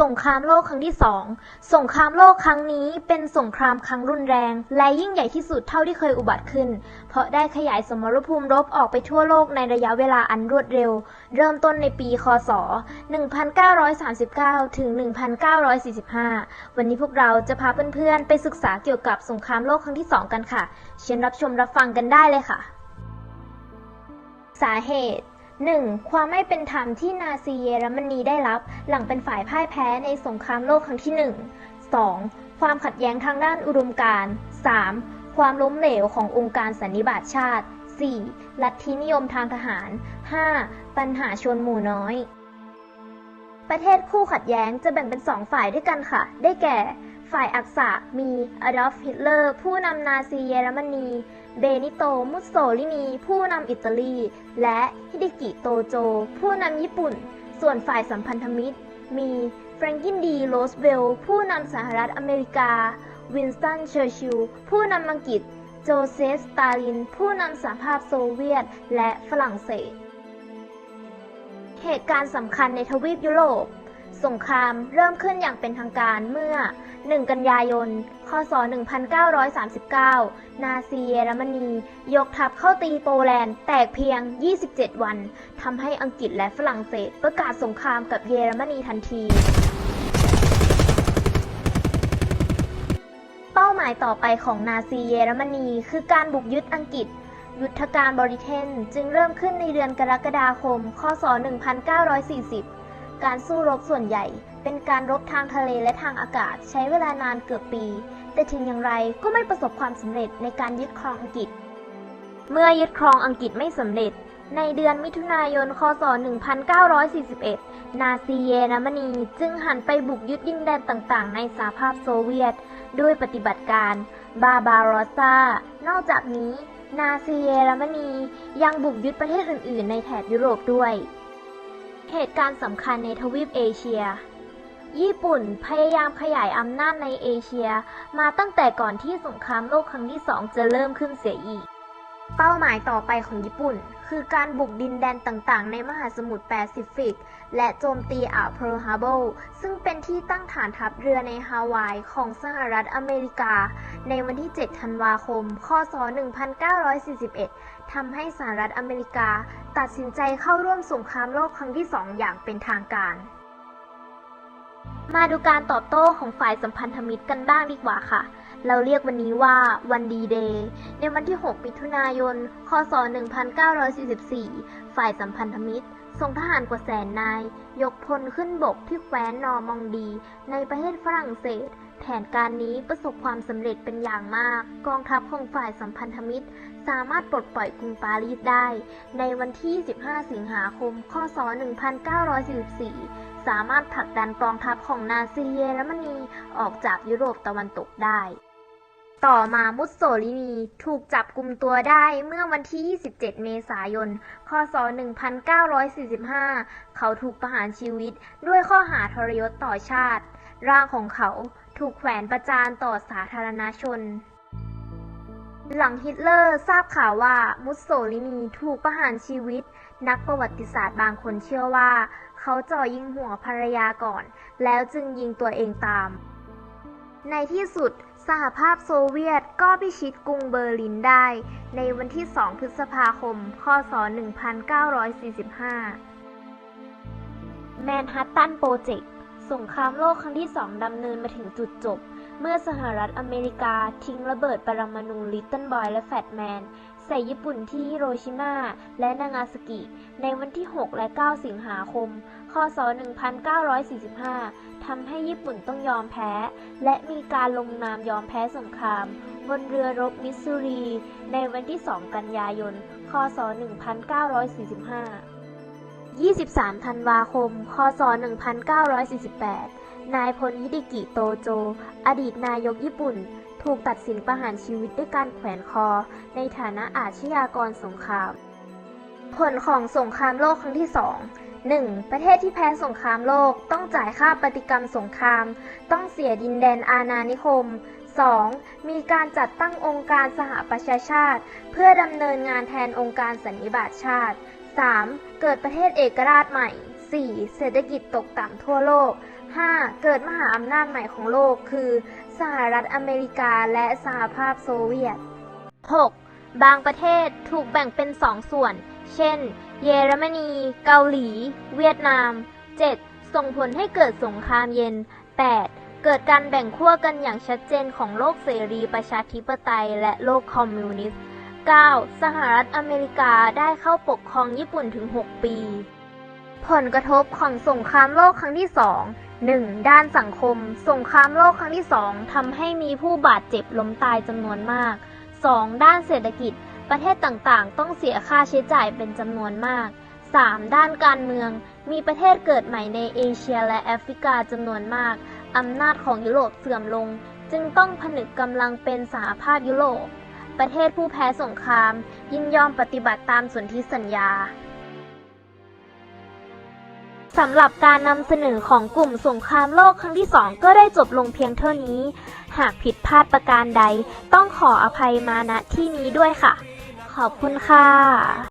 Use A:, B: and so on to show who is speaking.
A: สงครามโลกครั้งที่สองสงครามโลกครั้งนี้เป็นสงครามครั้งรุนแรง และยิ่งใหญ่ที่สุดเท่าที่เคยอุบัติขึ้น เพราะได้ขยายสมรภูมิรบออกไปทั่วโลกในระยะเวลาอันรวดเร็ว เริ่มต้นในปี คศ 1939 ถึง 1945 วันนี้พวกเราจะพาเพื่อนๆ ไปศึกษาเกี่ยวกับสงครามโลกครั้งที่สองกันค่ะ เชิญรับชมรับฟังกันได้เลยค่ะ สาเหตุ 1. ความไม่เป็นธรรมที่นาซีเยอรมนีได้รับ หลังเป็นฝ่ายพ่ายแพ้ในสงครามโลกครั้งที่ 1 2. ความขัดแย้งทางด้านอุดมการณ์ 3. ความล้มเหลวขององค์การสันนิบาตชาติ 4. ลัทธินิยมทางทหาร 5. ปัญหาชนหมู่น้อย ประเทศคู่ขัดแย้งจะแบ่งเป็นสองฝ่ายด้วยกันค่ะ ได้แก่ ฝ่ายอักษะมีอดอล์ฟฮิตเลอร์ผู้นำนาซีเยอรมนี เบนิโต มุสโสลินี ผู้นำอิตาลี และฮิเดกิโตโจ ผู้นำญี่ปุ่น ส่วนฝ่ายสัมพันธมิตร มีแฟรงกินดี โรสเวล ผู้นำสหรัฐอเมริกา วินสตัน เชอร์ชิลผู้นำอังกฤษ โจเซฟ สตาลิน ผู้นำสหภาพโซเวียต และฝรั่งเศส เหตุการณ์สำคัญในทวีปยุโรป สงครามเริ่มขึ้นอย่างเป็นทางการเมื่อ 1 กันยายน คศ 1939 นาซีเยอรมนี ยกทัพเข้าตีโปแลนด์ แตกเพียง 27 วัน ทำให้อังกฤษและฝรั่งเศสประกาศสงครามกับเยอรมนีทันที เป้าหมายต่อไปของนาซีเยอรมนีคือการบุกยึดอังกฤษยุทธการบริเทนจึงเริ่มขึ้นในเดือนกรกฎาคม คศ 1940 การสู้รบส่วนใหญ่ เป็นการรบทางทะเลและทางอากาศใช้เวลานานเกือบปี แต่ถึงอย่างไรก็ไม่ประสบความสำเร็จในการยึดครองอังกฤษ เมื่อยึดครองอังกฤษไม่สำเร็จ ในเดือนมิถุนายน คศ 1941 นาซีเยอรมนีจึงหันไปบุกยึดดินแดนต่างๆ ในสหภาพโซเวียต ด้วยปฏิบัติการบาบารอซานอกจากนี้ นาซีเยอรมนียังบุกยึดประเทศอื่น ๆ ในแถบยุโรปด้วย เหตุการณ์สำคัญในทวีปเอเชีย ญี่ปุ่นพยายามขยายอำนาจในเอเชีย มาตั้งแต่ก่อนที่สงครามโลกครั้งที่สองจะเริ่มขึ้นเสียอีก เป้าหมายต่อไปของญี่ปุ่น คือการบุกดินแดนต่างๆ ในมหาสมุทรแปซิฟิก และโจมตีอ่าวเพิร์ลฮาร์เบอร์ซึ่งเป็นที่ตั้งฐานทัพเรือในฮาวายของสหรัฐอเมริกา ในวันที่ 7 ธันวาคม คศ 1941 ทำให้สหรัฐอเมริกา ตัดสินใจเข้าร่วมสงครามโลกครั้งที่ 2 อย่างเป็นทางการ มาดูการตอบโต้ของฝ่ายสัมพันธมิตรกันบ้างดีกว่าค่ะ เราเรียกวันนี้ว่าวันดีเดย์ ในวันที่ 6 มิถุนายน คศ 1944 ฝ่ายสัมพันธมิตรส่งทหารกว่าแสนนาย ยกพลขึ้นบกที่แคว้นนอร์มองดี ในประเทศฝรั่งเศส แผนการนี้ประสบความสำเร็จเป็นอย่างมาก กองทัพของฝ่ายสัมพันธมิตร สามารถปลดปล่อยกรุงปารีสได้ ในวันที่ 15 สิงหาคม คศ 1944 สามารถผลักดันกองทัพของนาซีเยอรมนีออกจากยุโรปตะวันตกได้ ต่อมามุสโสลินีถูกจับกลุ่มตัวได้เมื่อวันที่ 27 เมษายน คศ 1945 เขาถูกประหารชีวิตด้วยข้อหาทรยศต่อชาติ ร่างของเขาถูกแขวนประจานต่อสาธารณชน หลังฮิตเลอร์ทราบข่าวว่ามุสโสลินีถูกประหารชีวิต นักประวัติศาสตร์บางคนเชื่อว่า เขาจ่อยิงหัวภรรยาก่อน แล้วจึงยิงตัวเองตาม ในที่สุด สหภาพโซเวียตก็พิชิตกรุงเบอร์ลินได้ ในวันที่ 2 พฤษภาคม คศ 1945 แมนฮัตตันโปรเจกต์ สงครามโลกครั้งที่2ดำเนินมาถึงจุดจบ เมื่อสหรัฐอเมริกาทิ้งระเบิดปรมาณูลิตเติ้ลบอยและแฟตแมน ใส่ญี่ปุ่นที่ฮิโรชิมาและนางาซากิ ในวันที่ 6 และ 9 สิงหาคม คศ 1945 ทำให้ญี่ปุ่นต้องยอมแพ้ และมีการลงนามยอมแพ้สงคราม บนเรือรบมิสซูรี ในวันที่ 2 กันยายน คศ 1945 23 ธันวาคม คศ 1948 นายพลฮิเดกิโตโจ อดีตนายกญี่ปุ่น ถูกตัดสินประหารชีวิตด้วยการแขวนคอ ในฐานะอาชญากรสงคราม ผลของสงครามโลกครั้งที่2 1. ประเทศที่แพ้สงครามโลกต้องจ่ายค่าปฏิกรรมสงคราม ต้องเสียดินแดนอาณานิคม 2. มีการจัดตั้งองค์การสหประชาชาติ เพื่อดำเนินงานแทนองค์การสันนิบาตชาติ 3. เกิดประเทศเอกราชใหม่ 4. เศรษฐกิจตกต่ำทั่วโลก 5. เกิดมหาอำนาจใหม่ของโลก คือ สหรัฐอเมริกาและสหภาพโซเวียต 6. บางประเทศถูกแบ่งเป็นสองส่วน เช่น เยอรมนี เกาหลี เวียดนาม 7. ส่งผลให้เกิดสงครามเย็น 8. เกิดการแบ่งขั้วกันอย่างชัดเจนของโลกเสรีประชาธิปไตยและโลกคอมมิวนิสต์ 9. สหรัฐอเมริกาได้เข้าปกครองญี่ปุ่นถึง 6 ปี ผลกระทบของสงครามโลกครั้งที่2 1. ด้านสังคม สงครามโลกครั้งที่2ทำให้มีผู้บาดเจ็บล้มตายจำนวนมาก 2. ด้านเศรษฐกิจ ประเทศต่างๆ ต้องเสียค่าใช้จ่ายเป็นจำนวนมาก 3. ด้านการเมือง มีประเทศเกิดใหม่ในเอเชียและแอฟริกาจำนวนมาก อำนาจของยุโรปเสื่อมลง จึงต้องผนึกกำลังเป็นสหภาพยุโรป ประเทศผู้แพ้สงคราม ยินยอมปฏิบัติตามสนธิสัญญา สำหรับการนำเสนอของกลุ่มสงครามโลกครั้งที่2ก็ได้จบลงเพียงเท่านี้ หากผิดพลาดประการใด ต้องขออภัยมาณที่นี้ด้วยค่ะ ขอบคุณค่ะ